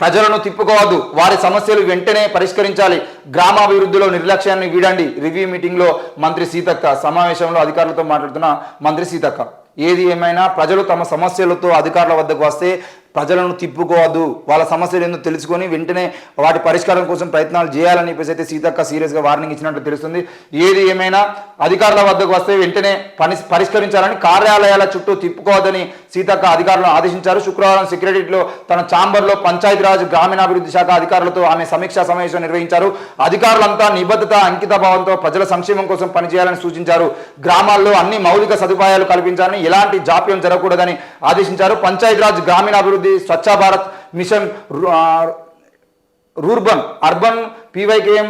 ప్రజలను తిప్పుకోవద్దు. వారి సమస్యలు వెంటనే పరిష్కరించాలి. గ్రామాభివృద్ధిలో నిర్లక్ష్యాన్ని వీడండి. రివ్యూ మీటింగ్లో మంత్రి సీతక్క సమావేశంలో అధికారులతో మాట్లాడుతున్న మంత్రి సీతక్క. ఏది ఏమైనా ప్రజలు తమ సమస్యలతో అధికారుల వద్దకు వస్తే ప్రజలను తిప్పుకోవద్దు వాళ్ళ సమస్యలు ఏందో తెలుసుకొని వెంటనే వాటి పరిష్కారం కోసం ప్రయత్నాలు చేయాలని చెప్పేసి అయితే సీతక్క సీరియస్గా వార్నింగ్ ఇచ్చినట్టు తెలుస్తుంది. ఏది ఏమైనా అధికారుల వద్దకు వస్తే వెంటనే పని పరిష్కరించాలని కార్యాలయాల చుట్టూ తిప్పుకోవద్దని సీతక్క అధికారులను ఆదేశించారు. శుక్రవారం సెక్రటరీలో తన ఛాంబర్లో పంచాయతీరాజ్ గ్రామీణాభివృద్ధి శాఖ అధికారులతో ఆమె సమీక్షా సమావేశం నిర్వహించారు. అధికారులంతా నిబద్ధత అంకితభావంతో ప్రజల సంక్షేమం కోసం పనిచేయాలని సూచించారు. గ్రామాల్లో అన్ని మౌలిక సదుపాయాలు కల్పించాలని ఎలాంటి జాప్యం జరగకూడదని ఆదేశించారు. పంచాయతీరాజ్ గ్రామీణాభివృద్ధి Swachh Bharat mission rurban urban PYKM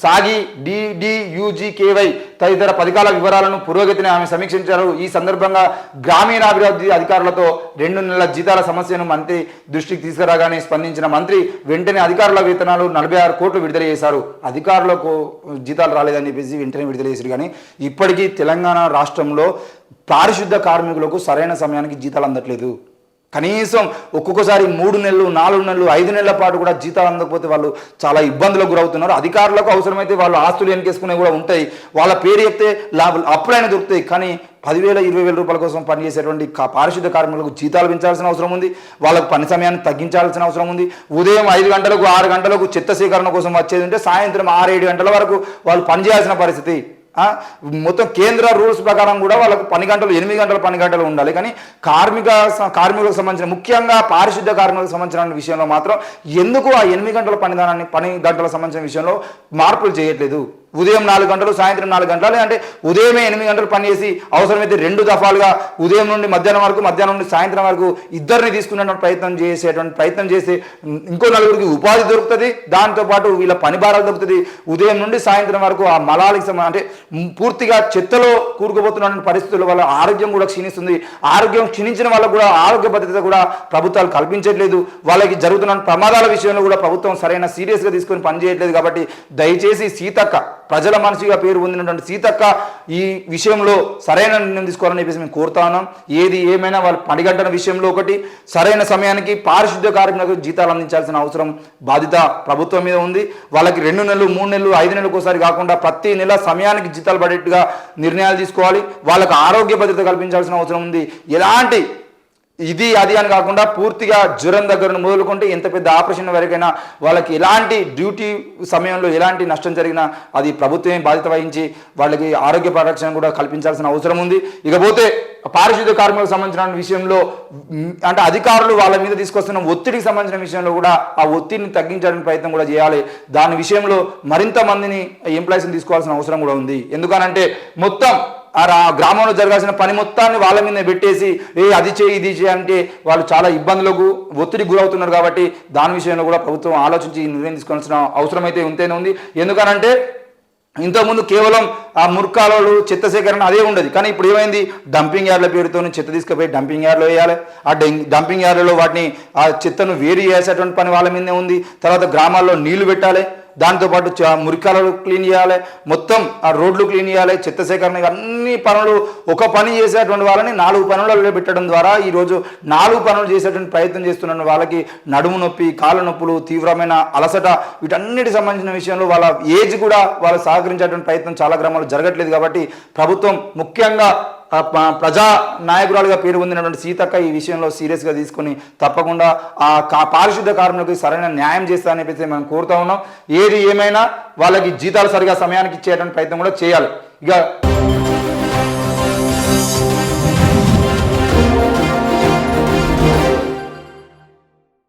SAGY DDUGKY తదితర పథకాల వివరాలను పురోగతిని ఆమె సమీక్షించారు. ఈ సందర్భంగా గ్రామీణాభివృద్ధి అధికారులతో రెండు నెలల జీతాల సమస్యను మంత్రి దృష్టికి తీసుకురాగానే స్పందించిన మంత్రి వెంటనే అధికారుల వేతనాలు నలభై ఆరు కోట్లు విడుదల చేశారు. అధికారులకు జీతాలు రాలేదని చెప్పేసి వెంటనే విడుదల చేశారు. కానీ ఇప్పటికీ తెలంగాణ రాష్ట్రంలో పారిశుద్ధ కార్మికులకు సరైన సమయానికి జీతాలు అందట్లేదు. కనీసం ఒక్కొక్కసారి మూడు నెలలు నాలుగు నెలలు ఐదు నెలల పాటు కూడా జీతాలు అందకపోతే వాళ్ళు చాలా ఇబ్బందులకు గురవుతున్నారు. అధికారులకు అవసరమైతే వాళ్ళు ఆస్తులు ఎన్నికేసుకునే కూడా ఉంటాయి. వాళ్ళ పేరు చెప్తే లాభ అప్పుడైనా దొరుకుతాయి. కానీ పదివేల ఇరవై వేల రూపాయల కోసం పనిచేసేటువంటి పారిశుద్ధ కార్మికులకు జీతాలు పెంచాల్సిన అవసరం ఉంది. వాళ్ళకు పని సమయాన్ని తగ్గించాల్సిన అవసరం ఉంది. ఉదయం ఐదు గంటలకు ఆరు గంటలకు చెత్త సేకరణ కోసం వచ్చేది ఉంటే సాయంత్రం ఆరు ఏడు గంటల వరకు వాళ్ళు పనిచేయాల్సిన పరిస్థితి. మొత్తం కేంద్ర రూల్స్ ప్రకారం కూడా వాళ్ళకు పని గంటలు ఎనిమిది గంటల పని గంటలు ఉండాలి. కానీ కార్మిక కార్మికులకు సంబంధించిన ముఖ్యంగా పారిశుద్ధ కార్మికులకు సంబంధించిన విషయంలో మాత్రం ఎందుకు ఆ ఎనిమిది గంటల పనిదానాన్ని పని గంటల సంబంధించిన విషయంలో మార్పులు చేయట్లేదు? ఉదయం నాలుగు గంటలు సాయంత్రం నాలుగు గంటలు లేదంటే ఉదయమే ఎనిమిది గంటలు పనిచేసి అవసరమైతే రెండు దఫాలుగా ఉదయం నుండి మధ్యాహ్నం వరకు మధ్యాహ్నం నుండి సాయంత్రం వరకు ఇద్దరిని తీసుకునేటువంటి ప్రయత్నం చేసేటువంటి ప్రయత్నం చేసి ఇంకో నలుగురికి ఉపాధి దొరుకుతుంది దాంతోపాటు వీళ్ళ పని భారాలు దొరుకుతుంది. ఉదయం నుండి సాయంత్రం వరకు ఆ మలాలకి అంటే పూర్తిగా చెత్తలో కూరుకుపోతున్న పరిస్థితుల వల్ల ఆరోగ్యం కూడా క్షీణిస్తుంది. ఆరోగ్యం క్షీణించిన వాళ్ళకు కూడా ఆరోగ్య భద్రత కూడా ప్రభుత్వాలు కల్పించట్లేదు. వాళ్ళకి జరుగుతున్న ప్రమాదాల విషయంలో కూడా ప్రభుత్వం సరైన సీరియస్గా తీసుకొని పనిచేయట్లేదు కాబట్టి దయచేసి సీతక్క ప్రజల మనసుగా పేరు పొందినటువంటి సీతక్క ఈ విషయంలో సరైన నిర్ణయం తీసుకోవాలని చెప్పేసి మేము కోరుతా ఉన్నాం. ఏది ఏమైనా వాళ్ళు పని విషయంలో ఒకటి సరైన సమయానికి పారిశుద్ధ్య కార్మికులకు జీతాలు అందించాల్సిన అవసరం బాధ్యత ప్రభుత్వం మీద ఉంది. వాళ్ళకి రెండు నెలలు మూడు నెలలు ఐదు నెలలకు ఒకసారి కాకుండా ప్రతి నెల సమయానికి జీతాలు పడేట్టుగా నిర్ణయాలు తీసుకోవాలి. వాళ్ళకు ఆరోగ్య భద్రత కల్పించాల్సిన అవసరం ఉంది. ఎలాంటి ఇది అది అని కాకుండా పూర్తిగా జ్వరం దగ్గర మొదలుకుంటే ఎంత పెద్ద ఆపరేషన్ వరకైనా వాళ్ళకి ఎలాంటి డ్యూటీ సమయంలో ఎలాంటి నష్టం జరిగినా అది ప్రభుత్వమే బాధ్యత వహించి వాళ్ళకి ఆరోగ్య పరిరక్షణ కూడా కల్పించాల్సిన అవసరం ఉంది. ఇకపోతే పారిశుద్ధ్య కార్మికులకు సంబంధించిన విషయంలో అంటే అధికారులు వాళ్ళ మీద తీసుకొస్తున్న ఒత్తిడికి సంబంధించిన విషయంలో కూడా ఆ ఒత్తిడిని తగ్గించడానికి ప్రయత్నం కూడా చేయాలి. దాని విషయంలో మరింత మందిని ఎంప్లాయీస్ని తీసుకోవాల్సిన అవసరం కూడా ఉంది. ఎందుకనంటే మొత్తం ఆ గ్రామంలో జరగాల్సిన పని మొత్తాన్ని వాళ్ళ మీద పెట్టేసి ఏ అది చేయి ఇది చేయి అంటే వాళ్ళు చాలా ఇబ్బందులకు ఒత్తిడికి గురవుతున్నారు కాబట్టి దాని విషయంలో కూడా ప్రభుత్వం ఆలోచించి నిర్ణయం తీసుకోవాల్సిన అవసరం అయితే ఉంటేనే ఉంది. ఎందుకనంటే ఇంతకుముందు కేవలం ఆ ముర్కాలలో చెత్త సేకరణ అదే ఉండదు. కానీ ఇప్పుడు ఏమైంది? డంపింగ్ యార్డ్ల పేరుతో చెత్త తీసుకుపోయి డంపింగ్ యార్డ్లో వేయాలి. ఆ డంపింగ్ యార్డ్లలో వాటిని ఆ చెత్తను వేరు చేసేటువంటి పని వాళ్ళ మీదనే ఉంది. తర్వాత గ్రామాల్లో నీళ్ళు పెట్టాలి. దాంతోపాటు చ- మురికాలు క్లీన్ చేయాలి. మొత్తం ఆ రోడ్లు క్లీన్ చేయాలి. చెత్త సేకరణ అన్ని పనులు ఒక పని చేసేటువంటి వాళ్ళని నాలుగు పనులలో పెట్టడం ద్వారా ఈరోజు నాలుగు పనులు చేసేటువంటి ప్రయత్నం చేస్తున్న వాళ్ళకి నడుము నొప్పి కాళ్ళ నొప్పులు తీవ్రమైన అలసట వీటన్నిటి సంబంధించిన విషయంలో వాళ్ళ ఏజ్ కూడా వాళ్ళు సహకరించేటువంటి ప్రయత్నం చాలా గ్రామాలు జరగట్లేదు కాబట్టి ప్రభుత్వం ముఖ్యంగా ప్రజా నాయకురాలుగా పేరు పొందినటువంటి సీతక్క ఈ విషయంలో సీరియస్గా తీసుకొని తప్పకుండా ఆ కా పారిశుద్ధ కార్మికులకు సరైన న్యాయం చేస్తారని చెప్పేసి మనం కోరుతా ఉన్నాం. ఏది ఏమైనా వాళ్ళకి జీతాలు సరిగా సమయానికి ఇచ్చేటువంటి ప్రయత్నం కూడా చేయాలి. ఇక